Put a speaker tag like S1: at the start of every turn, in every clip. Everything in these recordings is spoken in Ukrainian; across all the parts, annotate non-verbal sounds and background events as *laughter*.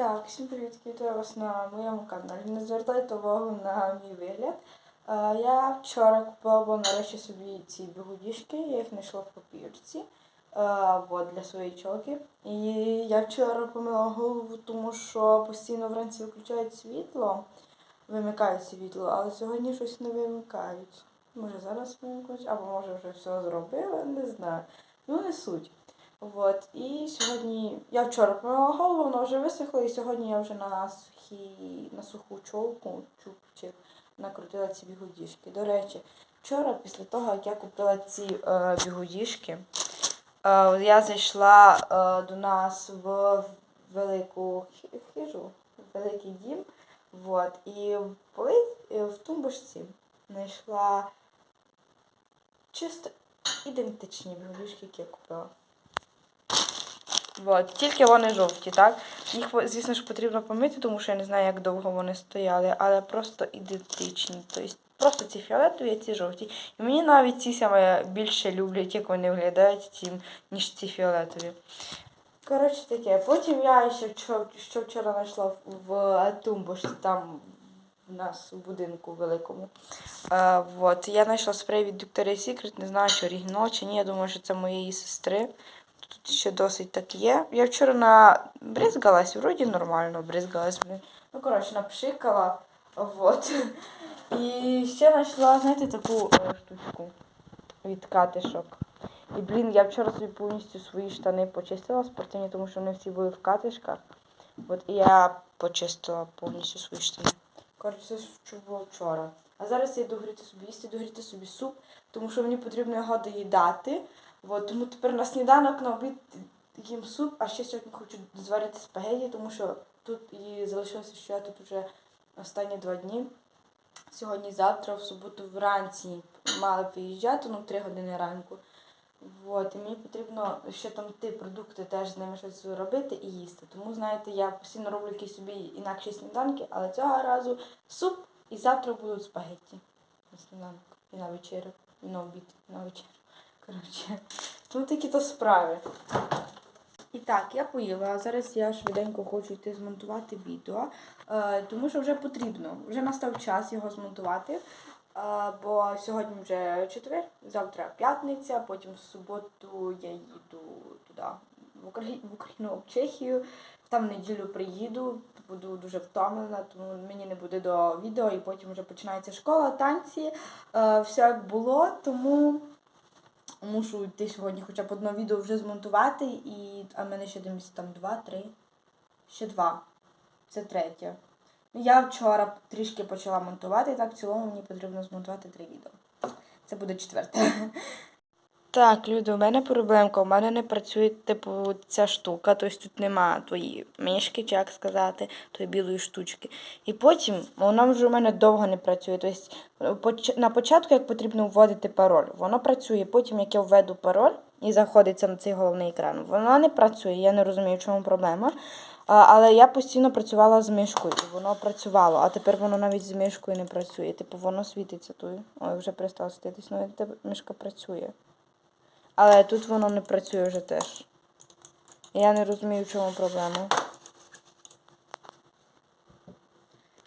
S1: Так, всім привіт, вітаю вас на моєму каналі. Не звертайте увагу на мій вигляд. Я вчора купила нарешті собі ці бігудішки, я їх знайшла в папірці е, от, для своєї чолки. І я вчора помила голову, тому що постійно вранці виключають світло, вимикають світло, але сьогодні щось не вимикають. Може зараз вимкнуть, або може вже все зробили, не знаю. Ну не суть. Вот. І сьогодні я вчора помила голову, вона вже висохла, і сьогодні я вже на сухі, на суху чолку, чубчик, накрутила ці бігудішки. До речі, вчора, після того, як я купила ці е, бігудішки, е, я зайшла е, до нас в велику хижу, в великий дім. Вот. І в, поли- е, в тумбочці знайшла чисто ідентичні бігудішки, які я купила. Вот. Тільки вони жовті, так? Їх, звісно ж, потрібно помити, тому що я не знаю, як довго вони стояли, але просто ідентичні. Тобто просто ці фіолетові, а ці жовті. І мені навіть ці саме більше люблять, як вони виглядають, ніж ці фіолетові. Коротше таке, потім я ще що вчора знайшла в, в тумбочці, там у нас в будинку великому. Е, вот. Я знайшла спрей від Victoria's Secret, не знаю, чи оригінал, чи ні. Я думаю, що це моєї сестри. Тут ще досить так є. Я вчора на бризгалась, вроді нормально бризгалась. Ну, коротше, напшикала. Вот. І ще знайшла, знаєте, таку е, штучку від катишок. І, блін, я вчора собі повністю свої штани почистила спортивні, тому що вони всі були в катишках. От і я почистила повністю свої штани. Коротше, це було вчора. А зараз я йду гріти собі їсти, догріти собі суп, тому що мені потрібно його доїдати. От, тому тепер на сніданок, на обід їм суп, а ще сьогодні хочу зварити спагеті, тому що тут і залишилося, що я тут вже останні два дні. Сьогодні, завтра, в суботу вранці мали виїжджати, ну, 3 години ранку. От, і мені потрібно ще там ті продукти теж з ними щось робити і їсти. Тому, знаєте, я постійно роблю якісь собі інакші сніданки, але цього разу суп і завтра будуть спагетті. На сніданок і на вечерю, і на обід, і на вечерю. Коротше, ну такі то справи. І так, я поїла, зараз я швиденько хочу йти змонтувати відео, е, тому що вже потрібно. Вже настав час його змонтувати. е, бо сьогодні вже четвер, завтра п'ятниця, потім в суботу я їду туди, в Україну, в Україну, в Чехію. Там в неділю приїду, буду дуже втомлена, тому мені не буде до відео, і потім вже починається школа, танці, е, все як було, тому мушу йти сьогодні хоча б одне відео вже змонтувати, і а мене ще десь там два, три, ще два. Це третє. Ну, Я вчора трішки почала монтувати, так в цілому мені потрібно змонтувати три відео. Це буде четверте. Так, люди, у мене проблемка, у мене не працює, типу, ця штука, тобто тут нема тої мишки, чи як сказати, тої білої штучки. І потім вона вже у мене довго не працює. Тобто на початку, як потрібно вводити пароль, воно працює. Потім, як я введу пароль і заходиться на цей головний екран, воно не працює. Я не розумію, в чому проблема. Але я постійно працювала з мишкою, і воно працювало, а тепер воно навіть з мишкою не працює. Типу воно світиться тут. Ой, вже перестало світитись, ну тепер мишка працює. Але тут воно не працює вже теж. Я не розумію, в чому проблема.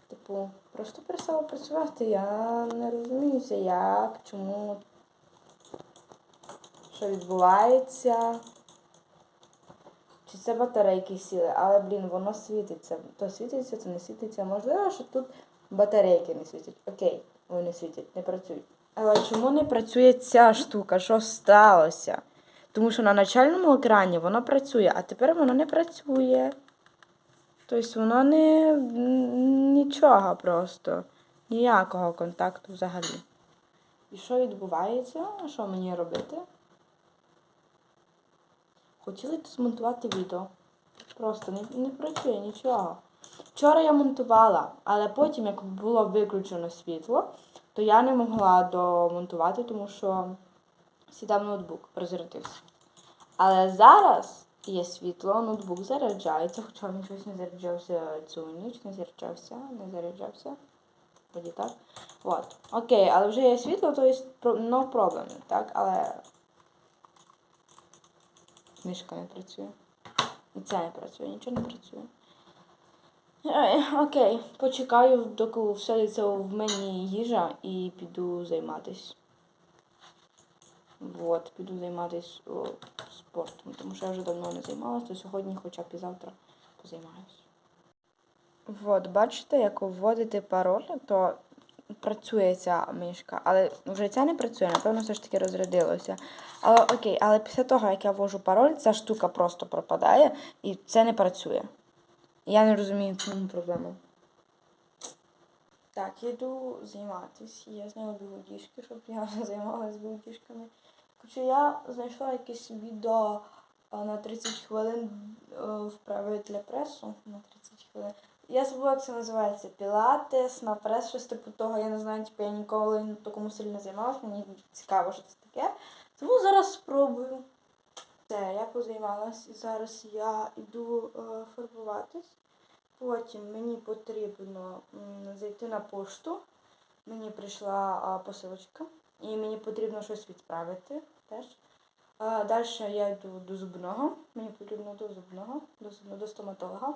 S1: Типу, просто перестало працювати. Я не розуміюся, як, чому, що відбувається. Чи це батарейки сіли, але, блін, воно світиться. То світиться, то не світиться. Можливо, що тут батарейки не світять. Окей, вони світять, не працюють. Але чому не працює ця штука? Що сталося? Тому що на начальному екрані воно працює, а тепер воно не працює. Тобто воно не нічого просто. Ніякого контакту взагалі. І що відбувається? Що мені робити? Хотіли змонтувати відео. Просто не, не працює нічого. Вчора я монтувала, але потім, як було виключено світло, то я не могла домонтувати, тому що сідав ноутбук, розрядився. Але зараз є світло, ноутбук заряджається, хоча він щось не заряджався цю ніч, не заряджався, не заряджався. Вроді так. От. Окей, але вже є світло, то є no problem, так? Але мишка не працює. І це не працює, нічого не працює. Е, Окей, почекаю, доки вселиться в мені їжа і піду займатись. Вот, піду займатись о, спортом, тому що я вже давно не займалась, то сьогодні хоча б і завтра позаймаюсь. Вот, бачите, як вводити пароль, то працює ця мишка, але вже ця не працює, напевно, все ж таки розрядилося. Але окей, але після того, як я ввожу пароль, ця штука просто пропадає і це не працює. Я не розумію, в чому проблема. Так, йду займатися. Я зняла бігудішки, щоб я *laughs* займалася бігудішками. Короче, я знайшла якесь відео на 30 хвилин е, вправи для пресу. На 30 хвилин. Я забула, як це називається. Пілатес, на прес, щось типу того. Я не знаю, типу, я ніколи на такому сильно займалася, мені цікаво, що це таке. Тому зараз спробую. Все, я позаймалась і зараз я йду е, фарбуватись. Потім мені потрібно зайти на пошту. Мені прийшла посилочка, і мені потрібно щось відправити теж. Далі я йду до зубного. Мені потрібно до зубного, до, зубного, до стоматолога.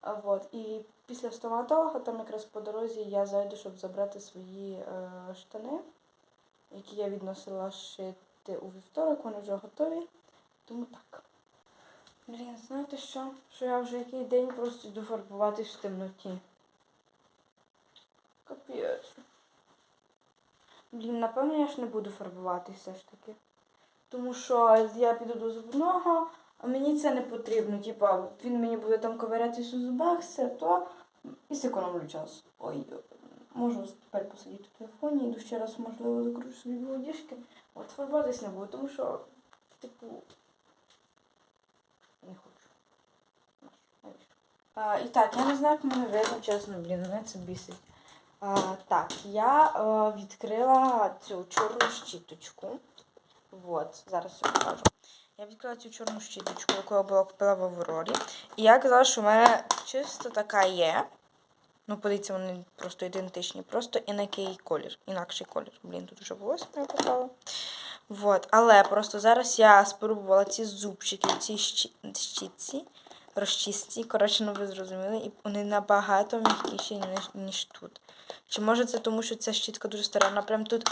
S1: А, вот. І після стоматолога, там якраз по дорозі я зайду, щоб забрати свої е, штани, які я відносила шити у вівторок, вони вже готові. Тому так. Блін, знаєте що? Що я вже який день просто йду фарбуватись в темноті. Капець. Блін, напевно, я ж не буду фарбуватись все ж таки. Тому що я піду до зубного, а мені це не потрібно. Типа, він мені буде там ковирятись у зубах, все то і зекономлю час. Ой, можу тепер посидіти в телефоні, йду ще раз, можливо, закручу собі білодіжки. От фарбуватись не буду, тому що, типу, не хочу. Навіщо? А, і так, я не знаю, як мене видно, чесно, блін, мене це бісить. А, так, я е, відкрила цю чорну щіточку. Вот, зараз я покажу. Я відкрила цю чорну щіточку, яку я була купила в Аврорі. І я казала, що в мене чисто така є. Ну, подивіться, вони просто ідентичні. Просто інакий колір. Інакший колір. Блін, тут вже волосся не попало. Вот. Але просто зараз я спробувала ці зубчики, ці щі- щітці, розчистці, коротше, ну ви зрозуміли, і вони набагато м'якіші, ніж, ніж тут. Чи може це тому, що ця щітка дуже стара? Прям тут,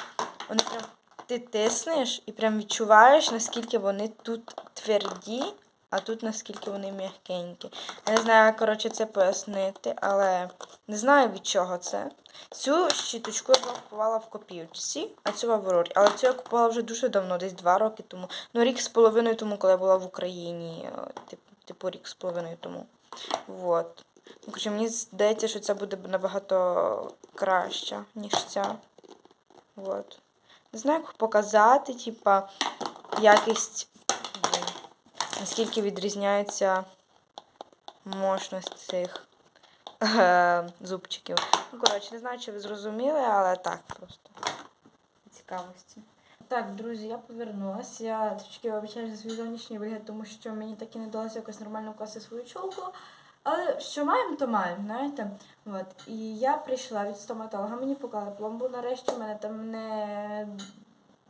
S1: вони прям ти тиснеш і прям відчуваєш, наскільки вони тут тверді, а тут наскільки вони м'якенькі. Я не знаю, коротше, це пояснити, але не знаю від чого це. Цю щіточку я купувала в копійці, а цю в Аврорі. Але цю я купувала вже дуже давно, десь два роки тому. Ну, рік з половиною тому, коли я була в Україні. е, Типу, типу рік з половиною тому. Вот. Ну, коротше, мені здається, що ця буде набагато краща, ніж ця. Вот. Не знаю, як показати, типа, якість, наскільки відрізняється мощність цих е, зубчиків. Ну, коротше, не знаю, чи ви зрозуміли, але так просто. Цікавості. Так, друзі, я повернулася. Я трішки вибачаю за свій зовнішній вигляд, тому що мені так і не вдалося якось нормально вкласти свою чолку. Але що маємо, то маємо, знаєте. От. І я прийшла від стоматолога, мені поклали пломбу нарешті, в мене там не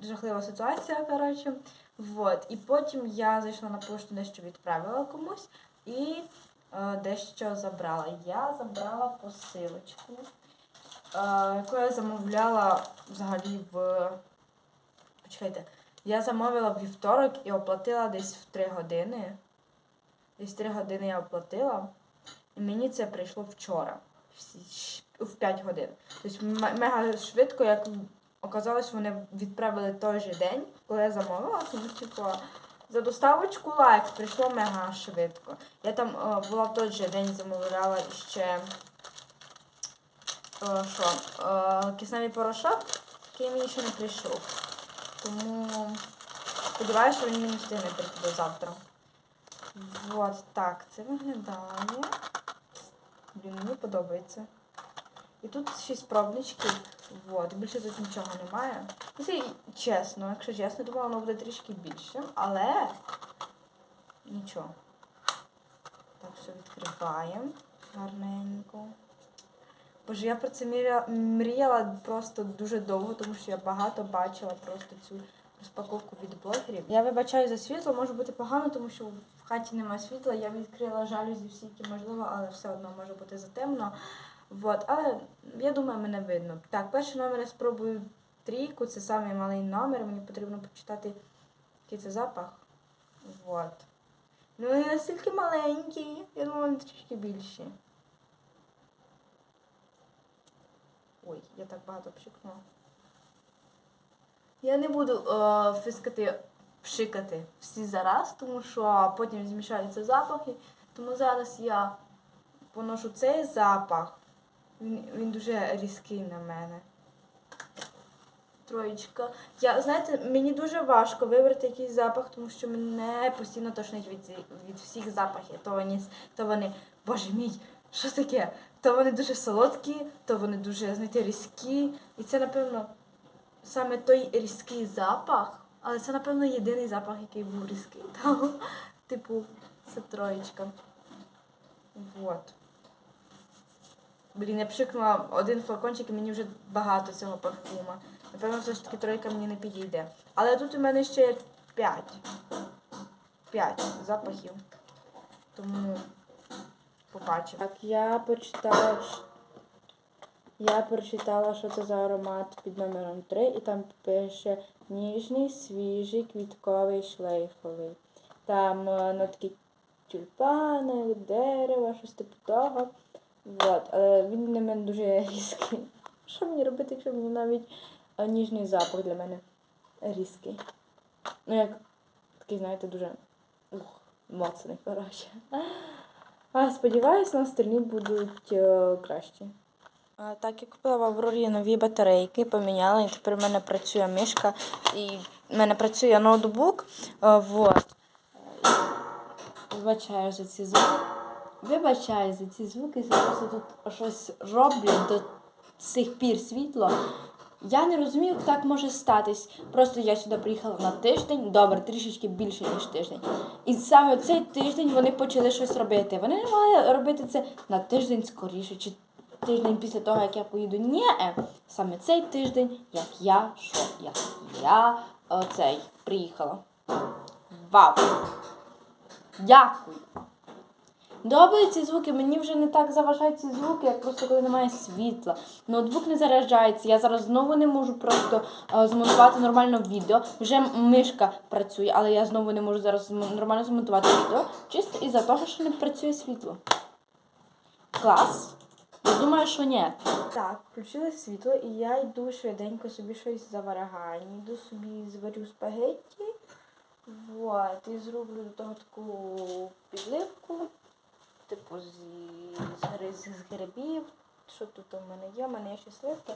S1: жахлива ситуація, коротше. Вот. І потім я зайшла на пошту, дещо відправила комусь і е, дещо забрала. Я забрала посилочку, е, яку я замовляла взагалі в. Почекайте, я замовила в вівторок і оплатила десь в 3 години. Десь 3 години я оплатила. І мені це прийшло вчора, в 5 годин. Тобто мега швидко, як оказалось, вони відправили той же день, коли я замовила, тому типу, за доставочку лайк прийшло мега швидко. Я там е, була в той же день замовляла ще е, що, е, кисневий порошок, який мені ще не прийшов. Тому сподіваюся, що він мені встигне прийти до завтра. Вот так це виглядає. Блін, мені подобається. І тут шість пробничків. Вот. Більше тут нічого немає. Якщо і чесно, якщо чесно, думала, воно буде трішки більше, але нічого. Так, все відкриваємо гарненько. Боже, я про це мрія- мріяла просто дуже довго, тому що я багато бачила просто цю розпаковку від блогерів. Я вибачаю за світло, може бути погано, тому що в хаті немає світла. Я відкрила жалюзі всі, які можливо, але все одно може бути затемно. Вот. Але я думаю, мене видно. Так, перший номер я спробую трійку, це самий малий номер. Мені потрібно почитати, який це запах. Вот. Ну, вони настільки маленькі. Я думала, вони трішки більші. Ой, я так багато пшикнула. Я не буду е, фискати, пшикати всі зараз, тому що потім змішаються запахи. Тому зараз я поношу цей запах. Він, він дуже різкий на мене. Троєчка. Я, знаєте, мені дуже важко вибрати якийсь запах, тому що мене постійно тошнить від, від всіх запахів. То вони, то вони, боже мій, що таке? То вони дуже солодкі, то вони дуже, знаєте, різкі. І це, напевно, саме той різкий запах, але це, напевно, єдиний запах, який був різкий. *laughs* Там, типу, це троєчка. Вот. Блін, я пшикнула один флакончик і мені вже багато цього парфума. Напевно, все ж таки тройка мені не підійде. Але тут у мене ще п'ять. П'ять запахів. Тому побачимо. Так, я почитала. Я прочитала, що це за аромат під номером 3, і там пише ніжний, свіжий, квітковий, шлейфовий. Там е, нотки тюльпани, дерева, щось типу того. Вот. Але він для мене дуже різкий. Що мені робити, якщо мені навіть е, ніжний запах для мене різкий? Ну, як такий, знаєте, дуже ух, моцний, коротше. А сподіваюсь, на остальні будуть е, кращі. Так, я купила в Аврорі нові батарейки, поміняла, і тепер в мене працює мишка і в мене працює ноутбук. Е, Вот. Вибачаю за ці звуки. Вибачаю за ці звуки, просто тут щось роблю до сих пір світло. Я не розумію, як так може статись. Просто я сюди приїхала на тиждень, добре, трішечки більше, ніж тиждень. І саме цей тиждень вони почали щось робити. Вони не мали робити це на тиждень скоріше, чи тиждень після того, як я поїду. Ні, саме цей тиждень, як я, що, як я оцей приїхала. Вау! Дякую! Добре ці звуки, мені вже не так заважають ці звуки, як просто коли немає світла. Ноутбук не заряджається. Я зараз знову не можу просто е, змонтувати нормально відео. Вже мишка працює, але я знову не можу зараз нормально змонтувати відео. Чисто із-за того, що не працює світло. Клас. Я думаю, що ні. Так, включили світло, і я йду швиденько собі щось завараганю. Йду собі зварю спагетті. Вот, і зроблю до того таку підливку типу з, з, гри- з грибів. Що тут у мене є? У мене є ще сливки.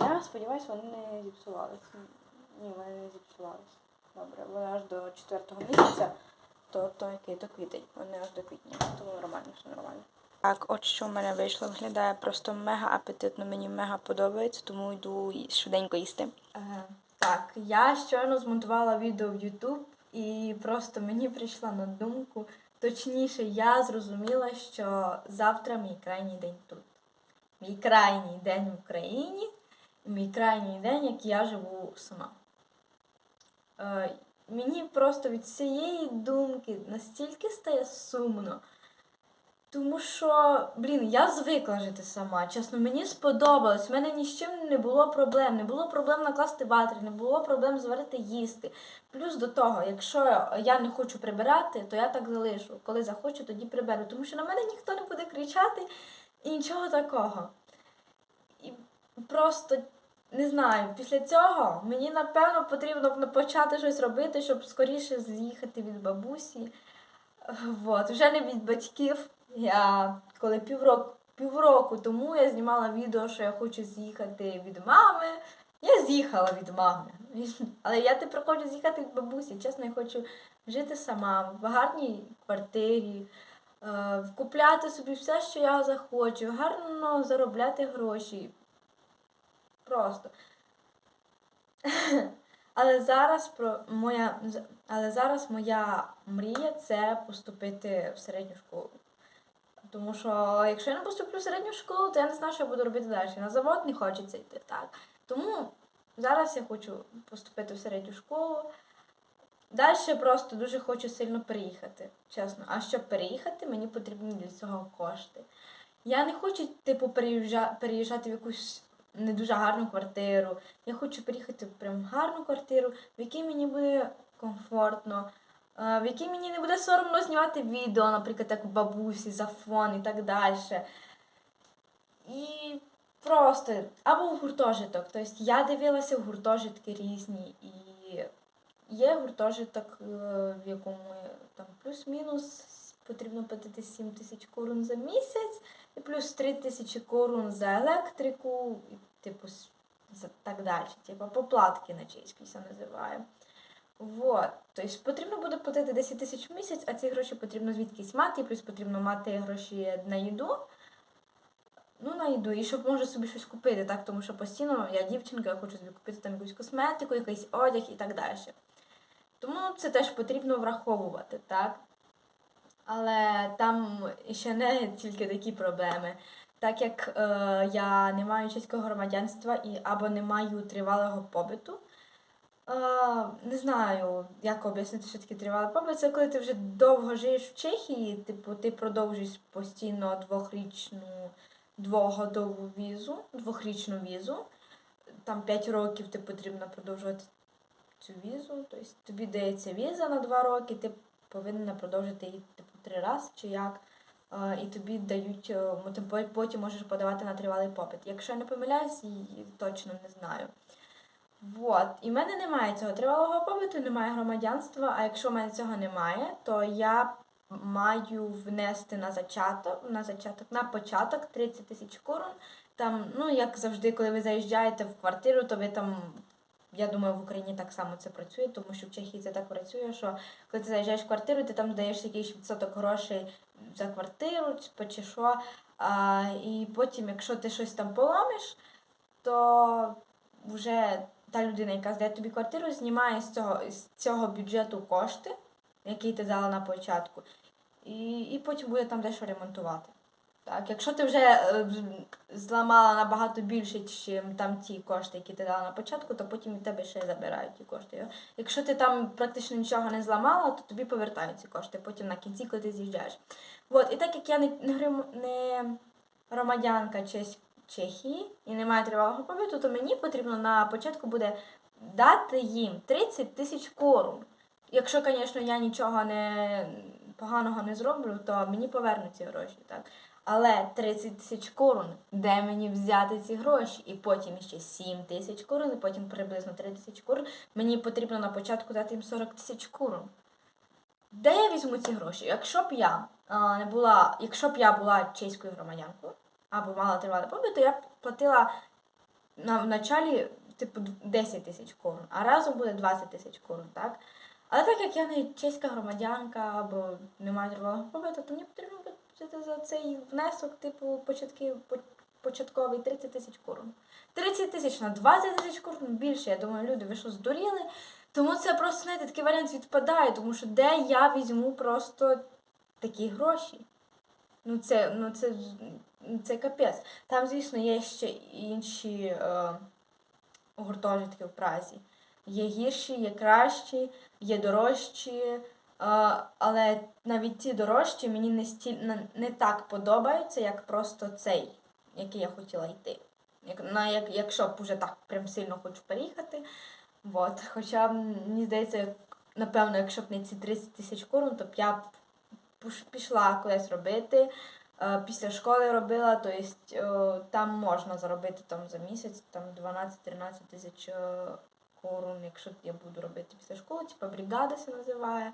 S1: Я сподіваюся, вони не зіпсувалися. Ні, вони не зіпсувалися. Добре, вони аж до четвертого місяця, то, то який то квітень. Вони аж до квітня. Тому нормально, все нормально. Так, от що в мене вийшло. Виглядає просто мега апетитно, мені мега подобається, тому йду швиденько їсти. так, я щойно змонтувала відео в YouTube і просто мені прийшла на думку. Точніше, я зрозуміла, що завтра мій крайній день тут. Мій крайній день в Україні, мій крайній день, як я живу сама. Е, мені просто від цієї думки настільки стає сумно. Тому що, блін, я звикла жити сама. Чесно, мені сподобалось. У мене ні з чим не було проблем. Не було проблем накласти ватри, не було проблем зварити їсти. Плюс до того, якщо я не хочу прибирати, то я так залишу. Коли захочу, тоді приберу. Тому що на мене ніхто не буде кричати і нічого такого. І просто не знаю, після цього мені напевно потрібно почати щось робити, щоб скоріше з'їхати від бабусі. Вот, вже не від батьків. Я коли півроку, півроку тому я знімала відео, що я хочу з'їхати від мами. Я з'їхала від мами. *laughs* Але я тепер хочу з'їхати від бабусі. Чесно, я хочу жити сама в гарній квартирі, е, купляти собі все, що я захочу, гарно заробляти гроші. Просто. *laughs* Але зараз про моя але зараз моя мрія це поступити в середню школу. Тому що якщо я не поступлю в середню школу, то я не знаю, що я буду робити далі. На завод не хочеться йти так. Тому зараз я хочу поступити в середню школу. Далі просто дуже хочу сильно переїхати, чесно. А щоб переїхати, мені потрібні для цього кошти. Я не хочу, типу, переїжджа- переїжджати в якусь не дуже гарну квартиру. Я хочу переїхати в прям гарну квартиру, в якій мені буде комфортно, в якій мені не буде соромно знімати відео, наприклад, як у бабусі, за фон і так далі. І просто або в гуртожиток. Тобто я дивилася гуртожитки різні, і є гуртожиток, е, в якому там плюс-мінус потрібно платити 7 тисяч корун за місяць, і плюс 3 тисячі корун за електрику, і типу так далі. Типу поплатки на чеській це називає. Вот. Тобто потрібно буде платити 10 тисяч в місяць, а ці гроші потрібно звідкись мати, плюс потрібно мати гроші на їду. Ну, на їду, і щоб може собі щось купити, так? Тому що постійно я дівчинка, я хочу собі купити там якусь косметику, якийсь одяг і так далі. Тому це теж потрібно враховувати, так? Але там ще не тільки такі проблеми. Так як е, я не маю чеського громадянства і або не маю тривалого побиту. Е, не знаю, як об'яснити, що таке тривалий побит. Це коли ти вже довго живеш в Чехії, типу, ти продовжуєш постійно двохрічну двогодову візу, двохрічну візу. Там 5 років ти потрібно продовжувати цю візу. Тобто тобі дається віза на 2 роки, ти повинна продовжити її типу три рази чи як. І тобі дають, е, потім можеш подавати на тривалий попит. Якщо я не помиляюсь, точно не знаю. Вот. І в мене немає цього тривалого побиту, немає громадянства. А якщо в мене цього немає, то я маю внести на зачаток, на зачаток, на початок 30 тисяч корун. Там, ну як завжди, коли ви заїжджаєте в квартиру, то ви там. Я думаю, в Україні так само це працює, тому що в Чехії це так працює, що коли ти заїжджаєш в квартиру, ти там даєш якийсь відсоток грошей за квартиру чи що. А, і потім, якщо ти щось там поламиш, то вже та людина, яка здає тобі квартиру, знімає з цього, з цього бюджету кошти, які ти дала на початку, і, і потім буде там дещо ремонтувати. Так, якщо ти вже е, зламала набагато більше, ніж там ті кошти, які ти дала на початку, то потім від тебе ще забирають ті кошти. Якщо ти там практично нічого не зламала, то тобі повертають ці кошти потім на кінці, коли ти з'їжджаєш. От, і так як я не, не, не громадянка Чех- Чехії і не маю тривалого побиту, то мені потрібно на початку буде дати їм 30 тисяч корун. Якщо, звісно, я нічого не поганого не зроблю, то мені повернуть ці гроші. Так? Але 30 тисяч корун, де мені взяти ці гроші? І потім ще 7 тисяч корун, і потім приблизно 3 тисячі корун. Мені потрібно на початку дати їм 40 тисяч корун. Де я візьму ці гроші? Якщо б я а, не була, якщо б я була чеською громадянкою або мала тривалий побит, то я платила на в началі типу 10 тисяч корун, а разом буде 20 тисяч корун, так? Але так як я не чеська громадянка або не маю тривалого побиту, то мені потрібно платити за цей внесок, типу, початки, початковий 30 тисяч корун. 30 тисяч на 20 тисяч корун більше. Я думаю, люди, ви що здуріли? Тому це просто, знаєте, такий варіант відпадає, тому що де я візьму просто такі гроші? Ну це, ну це, це капець. Там, звісно, є ще інші е, гуртожитки в Празі. Є гірші, є кращі, є дорожчі. е, але навіть ті дорожчі мені не, стіль, не, так подобаються, як просто цей, який я хотіла йти. Як, на, як, якщо б уже так прям сильно хочу переїхати. Вот. Хоча мені здається, напевно, якщо б не ці 30 тисяч корун, то б я б пішла кудись робити. Е, Після школи робила, то есть, е, там можна заробити там, за місяць там 12-13 тисяч е, корун, якщо я буду робити після школи, типа бригада це називає.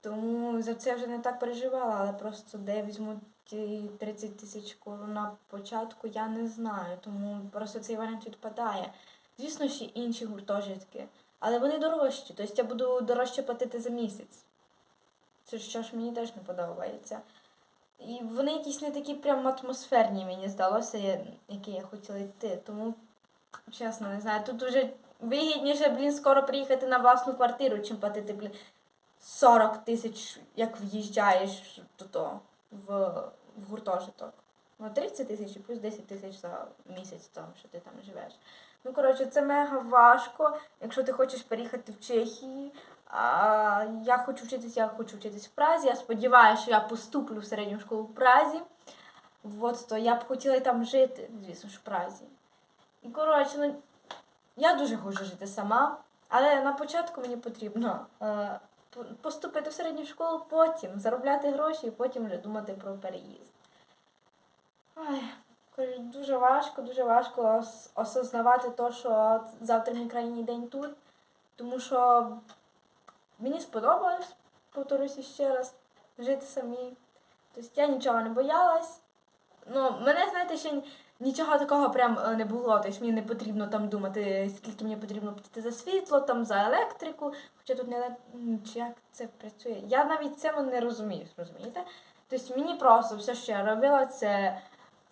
S1: Тому за це вже не так переживала, але просто де візьму ті 30 тисяч корун на початку, я не знаю. Тому просто цей варіант відпадає. Звісно, ще інші гуртожитки, але вони дорожчі. Тобто я буду дорожче платити за місяць. Це що ж мені теж не подобається. І вони якісь не такі прям атмосферні, мені здалося, які я хотіла йти. Тому, чесно, не знаю. Тут вже вигідніше, блін, скоро приїхати на власну квартиру, чим платити, блін, 40 тисяч, як в'їжджаєш туди, в, в гуртожиток. Ну, 30 тисяч плюс 10 тисяч за місяць, там, що ти там живеш. Ну, коротше, це мега важко, якщо ти хочеш переїхати в Чехію. Я хочу вчитись, я хочу вчитись в Празі. Я сподіваюся, що я поступлю в середню школу в Празі. От, то я б хотіла там жити, звісно ж, в Празі. І коротше, ну, я дуже хочу жити сама, але на початку мені потрібно е, поступити в середню школу, потім заробляти гроші і потім вже думати про переїзд. Ой, коротше, дуже важко, дуже важко осознавати те, що завтра мій крайній день тут, тому що мені сподобалось, повторюся ще раз, жити самій. Тобто я нічого не боялась. Ну, мене, знаєте, ще нічого такого прям е, не було. Тобто мені не потрібно там думати, скільки мені потрібно платити за світло, там за електрику. Хоча тут не як це працює. Я навіть цьому не розумію, розумієте? Тобто мені просто все, що я робила, це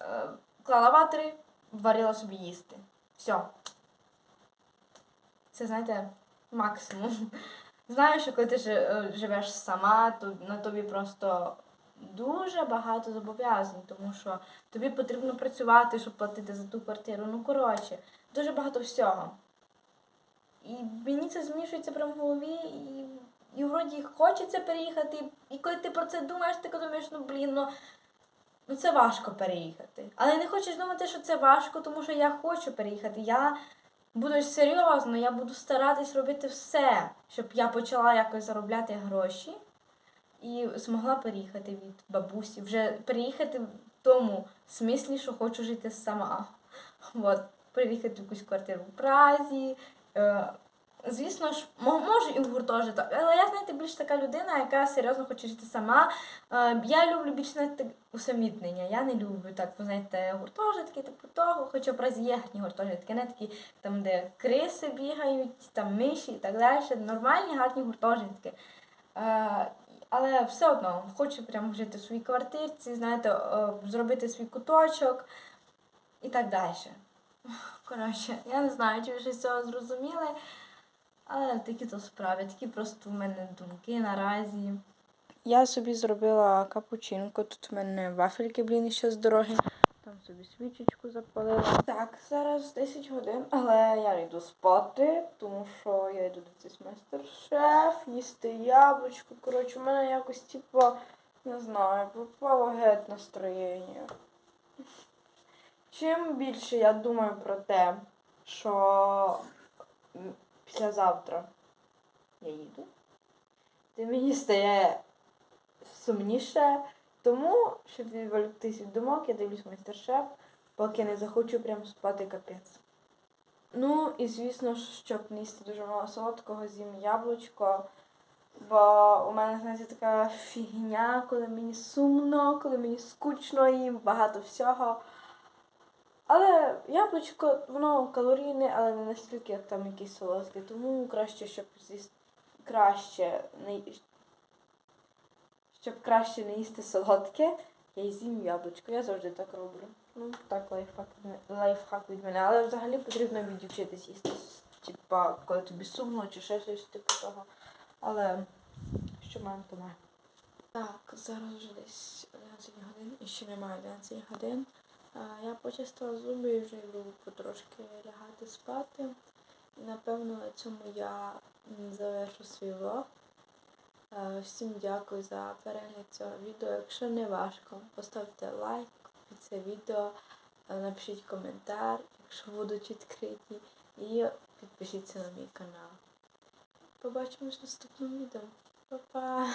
S1: е, клала ватри, варила собі їсти. Все. Це, знаєте, максимум. Знаю, що коли ти е, живеш сама, то на тобі просто дуже багато зобов'язань, тому що тобі потрібно працювати, щоб платити за ту квартиру. Ну, коротше, дуже багато всього. І мені це змішується прямо в голові, і, і вроді хочеться переїхати. І коли ти про це думаєш, ти думаєш, ну блін, ну, ну це важко переїхати. Але не хочеш думати, що це важко, тому що я хочу переїхати. Я буду серйозно, я буду старатись робити все, щоб я почала якось заробляти гроші і змогла переїхати від бабусі. Вже переїхати в тому смислі, що хочу жити сама. От, переїхати в якусь квартиру в Празі. Звісно ж, можу і в гуртожиток, але я, знаєте, більш така людина, яка серйозно хоче жити сама. Е, я люблю більше знаєте, усамітнення. Я не люблю так, ви знаєте, гуртожитки, типу того, хоча є гарні гуртожитки, не такі там, де криси бігають, там миші і так далі. Нормальні, гарні гуртожитки. Е, але все одно хочу прямо жити в своїй квартирці, знаєте, зробити свій куточок і так далі. Коротше, я не знаю, чи ви щось цього зрозуміли, але такі то справи, такі просто в мене думки наразі. Я собі зробила капучинко, тут в мене вафельки, блін, ще з дороги. Там собі свічечку запалила. Так, зараз 10 годин, але я не йду спати, тому що я йду дивитися майстер-шеф, їсти яблучко. Коротше, у мене якось, типу, не знаю, пропало геть настроєння. Чим більше я думаю про те, що післязавтра я їду, тим мені стає сумніше. Тому, щоб відволіктись від думок, я дивлюсь майстер-шеф, поки не захочу прям спати капець. Ну і звісно щоб не їсти дуже мало солодкого, з'їм яблучко. Бо у мене, знаєте, така фігня, коли мені сумно, коли мені скучно їм багато всього. Але яблучко, воно калорійне, але не настільки, як там якісь солодкі. Тому краще, щоб з'їсти краще не щоб краще не їсти солодке, я й з'їм яблучко. Я завжди так роблю. Ну, так лайфхак, лайфхак від мене. Але взагалі потрібно відучитись їсти. Типа, коли тобі сумно чи ще щось типу того. Але що маємо, то маємо. Так, зараз вже десь 11 годин, і ще немає 11 годин. Я почистила зуби і вже йду потрошки лягати спати. І напевно на цьому я завершу свій влог. Всім дякую за перегляд цього відео. Якщо не важко, поставте лайк під це відео, напишіть коментар, якщо будуть відкриті, і підпишіться на мій канал. Побачимось в наступному відео. Па-па!